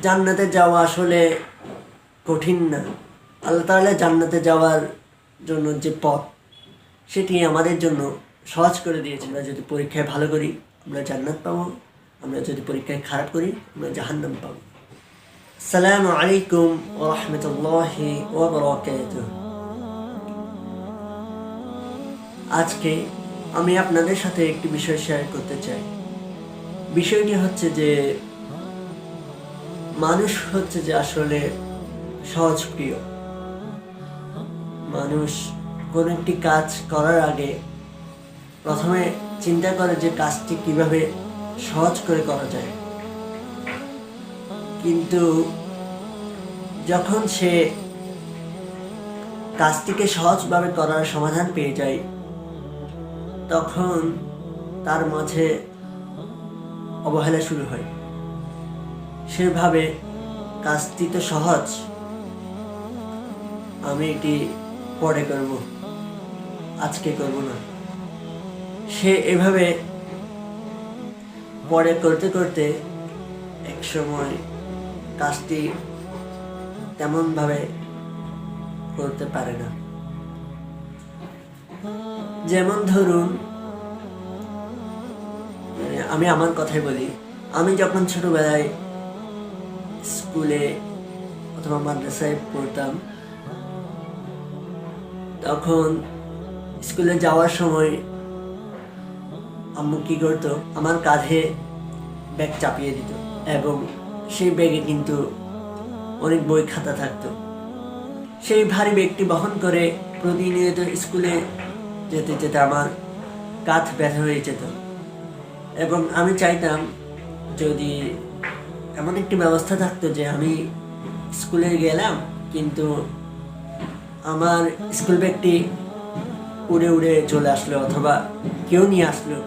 জান্নাতে যাওয়া আসলে কঠিন না। আল্লাহ তাআলা জান্নাতে যাওয়ার জন্য যে পথ, সেটি আমাদের জন্য সহজ করে দিয়েছেন। আমরা যদি পরীক্ষায় ভালো করি, আমরা জান্নাত পাবো। আমরা যদি পরীক্ষায় খারাপ করি, আমরা জাহান্নাম পাবো। আসসালামু আলাইকুম রাহমাতুল্লাহি ওয়া বারাকাতুহু। আজকে আমি আপনাদের সাথে একটি বিষয় শেয়ার করতে চাই। বিষয়টি হচ্ছে যে মানুষ হচ্ছে যে আসলে সহজ প্রিয়। মানুষ কোনো একটি কাজ করার আগে প্রথমে চিন্তা করে যে কাজটি কীভাবে সহজ করে করা যায়। কিন্তু যখন সে কাজটিকে সহজভাবে করার সমাধান পেয়ে যায়, তখন তার মাঝে অবহেলা শুরু হয়। সেভাবে কাজটি তো সহজ। আমি এটি পরে করব। আজকে করব না। সে এভাবে পরে করতে করতে এক সময় কাজটি তেমনভাবে করতে পারে না। যেমন ধরুন মানে আমি আমার কথাই বলি, আমি যখন ছোটবেলায় স্কুলে অথবা মাদ্রাসায় পড়তাম। তখন স্কুলে যাওয়ার সময় আম্মু কি করতো, আমার কাঁধে ব্যাগ চাপিয়ে দিত এবং সেই ব্যাগে কিন্তু অনেক বই খাতা থাকতো। সেই ভারী ব্যাগটি বহন করে প্রতিনিয়ত স্কুলে যেতে যেতে আমার কাঁধ ব্যথা হয়ে যেত। এবং আমি চাইতাম যদি এমন একটি ব্যবস্থা থাকতো যে আমি স্কুলে গেলাম, কিন্তু আমার স্কুল ব্যাগটি উড়ে উড়ে চলে আসলো অথবা কেউ নিয়ে আসলো।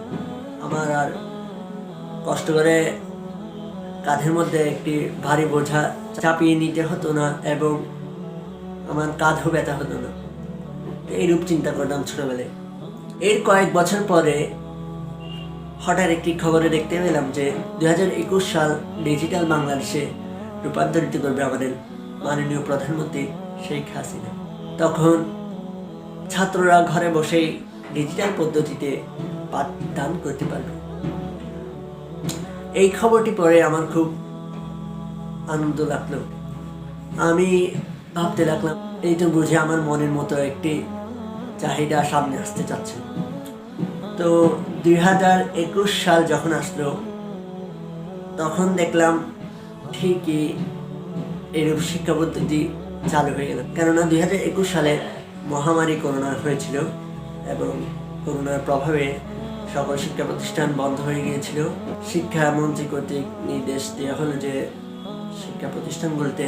আমার আর কষ্ট করে কাঁধের মধ্যে একটি ভারী বোঝা চাপিয়ে নিতে হতো না এবং আমার কাঁধও ব্যথা হতো না। এইরূপ চিন্তা করতাম ছোটবেলায়। এর কয়েক বছর পরে হঠাৎ একটি খবরে দেখতে পেলাম যে দু হাজার একুশ সাল ডিজিটাল বাংলাদেশে রূপান্তরিত করবে আমাদের মাননীয় প্রধানমন্ত্রী শেখ হাসিনা। তখন ছাত্ররা ঘরে বসেই ডিজিটাল পদ্ধতিতে পাঠদান করতে পারবে। এই খবরটি পড়ে আমার খুব আনন্দ লাগল। আমি ভাবতে লাগলাম, এই তো বুঝে আমার মনের মতো একটি চাহিদা সামনে আসতে চাচ্ছে। তো দুই হাজার একুশ সাল যখন আসলো, তখন দেখলাম ঠিকই এরূপ শিক্ষা পদ্ধতি চালু হয়ে গেল। কেননা দুই হাজার একুশ সালে মহামারী করোনা হয়েছিল এবং করোনার প্রভাবে সকল শিক্ষা প্রতিষ্ঠান বন্ধ হয়ে গিয়েছিল। শিক্ষা মন্ত্রী কর্তৃক নির্দেশ দেওয়া হলো যে শিক্ষা প্রতিষ্ঠানগুলোতে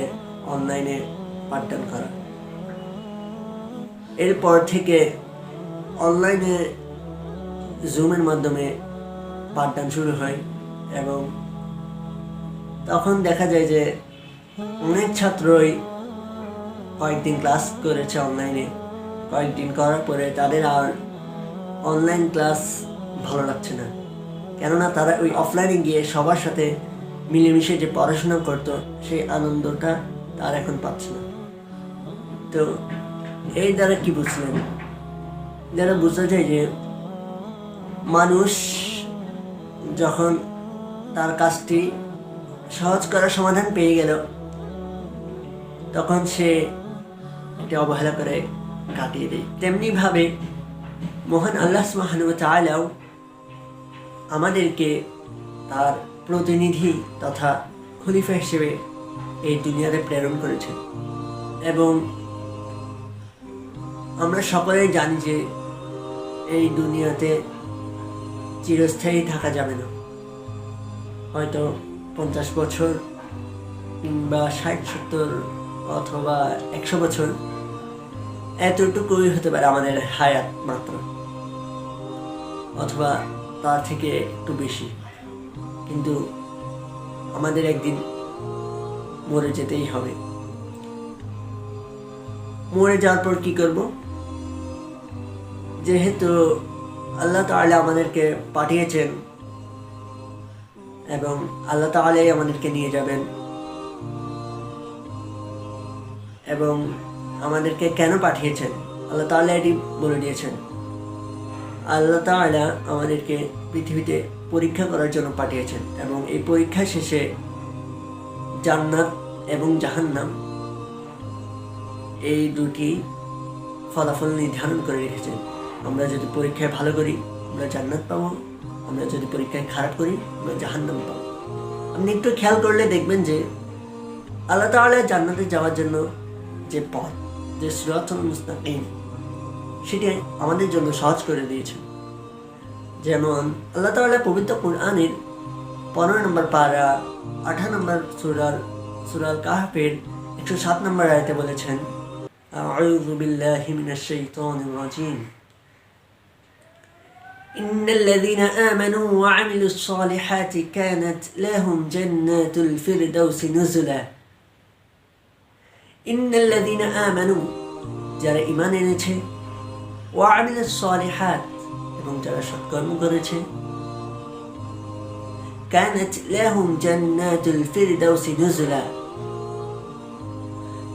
অনলাইনে পাঠদান করা। এরপর থেকে অনলাইনে জুমের মাধ্যমে পাঠদান শুরু হয় এবং তখন দেখা যায় যে অনেক ছাত্রই কয়েকদিন ক্লাস করেছে অনলাইনে কয়েকদিন করার পরে তাদের আর অনলাইন ক্লাস ভালো লাগছে না। কেননা তারা ওই অফলাইনে গিয়ে সবার সাথে মিলেমিশে যে পড়াশোনা করতো, সেই আনন্দটা তার এখন পাচ্ছে না। তো এই দ্বারা কি বুঝলেন? যারা বুঝতে চাই যে মানুষ যখন তার কাজটি সহজ করার সমাধান পেয়ে গেল, তখন সে এটা অবহেলা করে কাটিয়ে দেয়। তেমনিভাবে মহান আল্লাহ ওয়া তাআলাও আমাদেরকে তার প্রতিনিধি তথা খলিফা হিসেবে এই দুনিয়াতে প্রেরণ করেছেন এবং আমরা সকলেই জানি যে এই দুনিয়াতে চিরস্থায়ী থাকা যাবে না। হয়তো পঞ্চাশ বছর কিংবা ষাট, সত্তর অথবা একশো বছর, এতটুকুই হতে পারে আমাদের হায়াত মাত্র। অথবা তার থেকে একটু বেশি। কিন্তু আমাদের একদিন মরে যেতেই হবে। মরে যাওয়ার পর কি করব? যেহেতু আল্লাহ তাআলা আমাদেরকে পাঠিয়েছেন এবং আল্লাহ তাআলাই আমাদেরকে নিয়ে যাবেন। এবং আমাদেরকে কেন পাঠিয়েছেন? আল্লাহ তাআলা এটি বলে দিয়েছেন। আল্লাহ তাআলা আমাদেরকে পৃথিবীতে পরীক্ষা করার জন্য পাঠিয়েছেন এবং এই পরীক্ষা শেষে জান্নাত এবং জাহান্নাম এই দুটি ফলাফল নির্ধারণ করে রেখেছেন। আমরা যদি পরীক্ষায় ভালো করি আমরা জান্নাত পাবো আমরা যদি পরীক্ষায় খারাপ করি আমরা জাহান্নাম পাবো আপনি একটু খেয়াল করলে দেখবেন যে আল্লাহ তাআলা জান্নাতে যাওয়ার জন্য যে পথ যে সুরাতুল মুস্তাকিম সেটি আমাদের জন্য সহজ করে দিয়েছেন যেমন আল্লাহ তাআলা পবিত্র কোরআনের পনেরো নম্বর পারা আঠারো নম্বর সুরার সুরাল কাহফের একশো সাত নম্বর আয়তে বলেছেন أعوذ بالله من الشيطان الرجيم إن الذين آمنوا وعملوا الصالحات كانت لهم جنات الفردوس نزلا إن الذين آمنوا যারা ইমান এনেছে وعمل الصالحات এবং যারা সৎকর্ম করেছে كانت لهم جنات الفردوس نزلا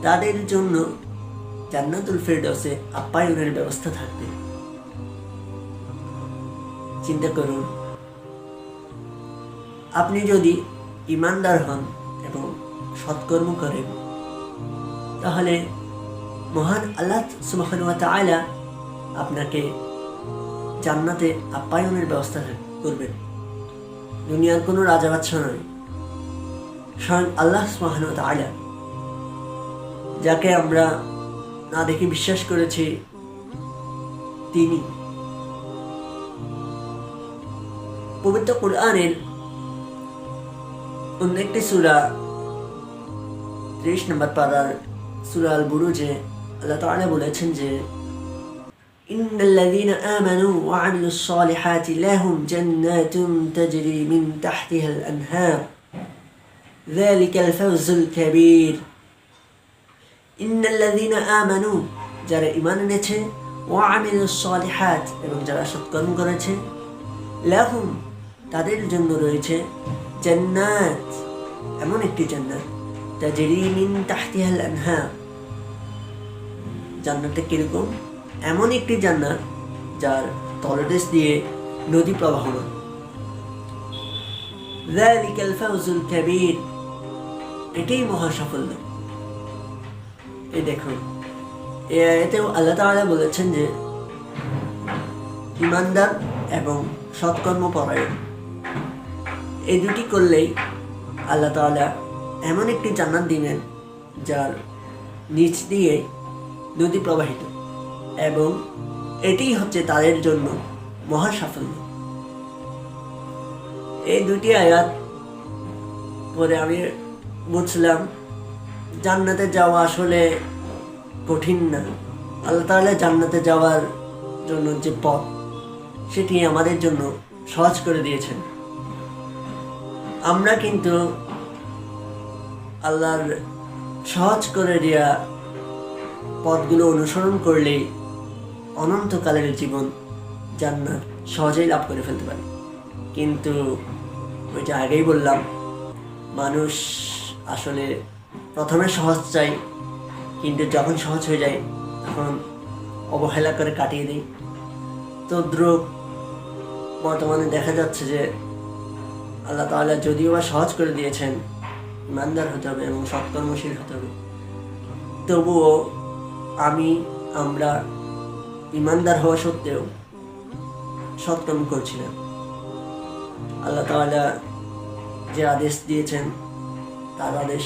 তাদের জন্য জান্নাতুল ফেরদৌসে আপ্যায়নের ব্যবস্থা থাকবে চিন্তা করুন। আপনি যদি ইমানদার হন এবং সৎকর্ম করেন, তাহলে মহান আল্লাহ সুবহান আয়লা আপনাকে জান্নাতে আপ্যায়নের ব্যবস্থা করবেন। দুনিয়ার কোনো রাজা বাচ্চা নয়, স্বয়ং আল্লাহ সুবহান আয়লা যাকে আমরা না দেখে বিশ্বাস করেছি, তিনি পবিত্র কোরআনের অন্য একটি সুরা ত্রিশ নম্বর পাড়ার সুরা আল বুরুজে আল্লাহ তাআলা বলেছেন যে إن الذين آمنوا وعملوا الصالحات لهم جنات تجري من تحتها الأنهار ذلك الفوز الكبير ইন্নাল্লাযীনা আমানু যারা ঈমান এনেছে ওয়া আমিলুস সালিহাত এবং যারা সৎকর্ম করেছে লাহুম তাদের জন্য রয়েছে জান্নাত এমন একটি জান্নাত তাজরি মিন তাহতিহাল আনহার জান্নাতটা কিরকম এমন একটি জান্নাত যার তলদেশ দিয়ে নদী প্রবাহমান ذلك الفوز الكبير এটাই মহা সাফল্য এই দেখুন এ আয়াতেও আল্লাহ তাআলা বলেছেন যে ইমানদার এবং সৎকর্ম পরায়ণ এই দুটি করলেই আল্লাহ তাআলা এমন একটি জান্নাত দিবেন, যার নিচ দিয়ে নদী প্রবাহিত। এবং এটি হচ্ছে তাদের জন্য মহা সাফল্য। এই দুটি আয়াত পরে আমি বুঝলাম, জান্নাতে যাওয়া আসলে কঠিন না। আল্লাহ তাহলে জান্নাতে যাওয়ার জন্য যে পথ, সেটি আমাদের জন্য সহজ করে দিয়েছেন। আমরা কিন্তু আল্লাহর সহজ করে দেওয়া পথগুলো অনুসরণ করলেই অনন্তকালের জীবন জান্নাত সহজেই লাভ করে ফেলতে পারি। কিন্তু ওই যে আগেই বললাম, মানুষ আসলে প্রথমে সহজ চাই, কিন্তু যখন সহজ হয়ে যায়, তখন অবহেলা করে কাটিয়ে দিই। তো দ্রুপ বর্তমানে দেখা যাচ্ছে যে আল্লাহ তাআলা যদিও বা সহজ করে দিয়েছেন, ইমানদার হতে হবে এবং সৎকর্মশীল হতে হবে। তবুও আমি, আমরা ইমানদার হওয়া সত্ত্বেও সৎকর্ম করছি না আল্লাহ তাআলা যে আদেশ দিয়েছেন, তার আদেশ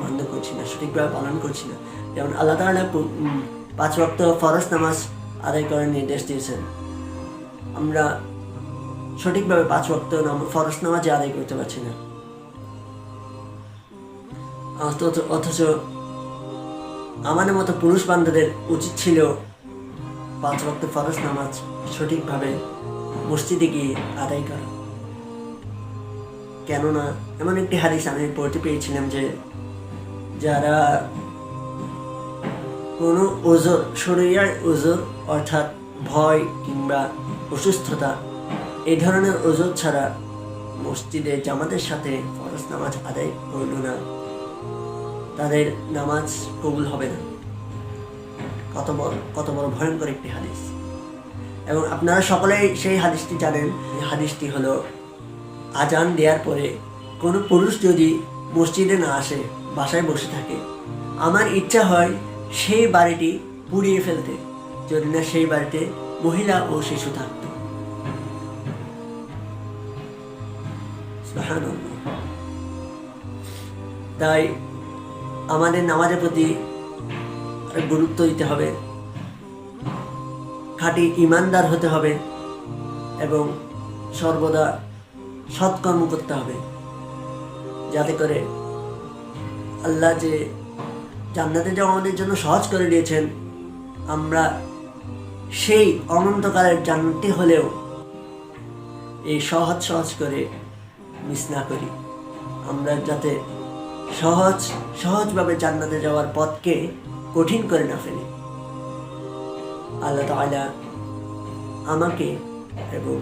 মান্য করছি না, সঠিকভাবে পালন করছি না। যেমন আল্লাহ তাআলা পাঁচ ওয়াক্ত ফরজ নামাজ আদায় করার নির্দেশ দিয়েছেন। আমরা সঠিকভাবে পাঁচ ওয়াক্ত ফরজ নামাজ আদায় করতে পারছি না। অথচ- আমাদের মতো পুরুষ বান্ধবদের উচিত ছিল পাঁচ ওয়াক্ত ফরজ নামাজ সঠিকভাবে মসজিদে গিয়ে আদায় করা। কেননা, এমন একটি হাদিস আমি পড়তে পেয়েছিলাম যে যারা কোনো ওজোর শরীরের ওজোর অর্থাৎ ভয় কিংবা অসুস্থতা এই ধরনের ওজোর ছাড়া মসজিদে জামাতের সাথে ফরজ নামাজ আদায় করল না। তাদের নামাজ কবুল হবে না। কত বড় কত বড় ভয়ঙ্কর একটি হাদিস। এবং আপনারা সকলেই সেই হাদিসটি জানেন। হাদিসটি হলো, আজান দেওয়ার পরে কোনো পুরুষ যদি মসজিদে না আসে, বাসায় বসে থাকে, আমার ইচ্ছা হয় সেই বাড়িটি পুড়িয়ে ফেলতে। যদি না সেই বাড়িতে মহিলা ও শিশু থাকতো তাই আমাদের নামাজের প্রতি গুরুত্ব দিতে হবে। খাঁটি ইমানদার হতে হবে এবং সর্বদা সৎকর্ম করতে হবে। যাতে করে আল্লাহ যে জান্নাতে যাওয়া আমাদের জন্য সহজ করে দিয়েছেন, আমরা সেই অনন্তকালের জান্নাতি হলেও এই সহজ সহজ করে মিস না করি। আমরা যাতে সহজ, সহজভাবে জান্নাতে যাওয়ার পথকে কঠিন করে না ফেলি। আল্লাহ তাআলা আমাকে এবং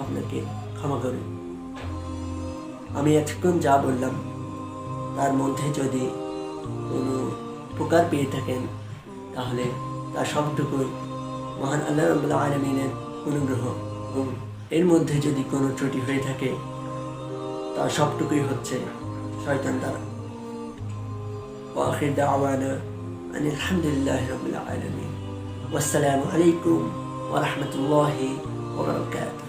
আপনাকে ক্ষমা করুন। আমি এতক্ষণ যা বললাম, তার মধ্যে যদি কোনো উপকার পেয়ে থাকেন, তাহলে তার সবটুকুই মহান আল্লাহ আলমিনের অনুগ্রহ এবং এর মধ্যে যদি কোনো ত্রুটি হয়ে থাকে তার সবটুকুই হচ্ছে শয়তান দ্বারা وآخر دعوانا أن الحمد لله رب العالمين والسلام عليكم ورحمة الله وبركاته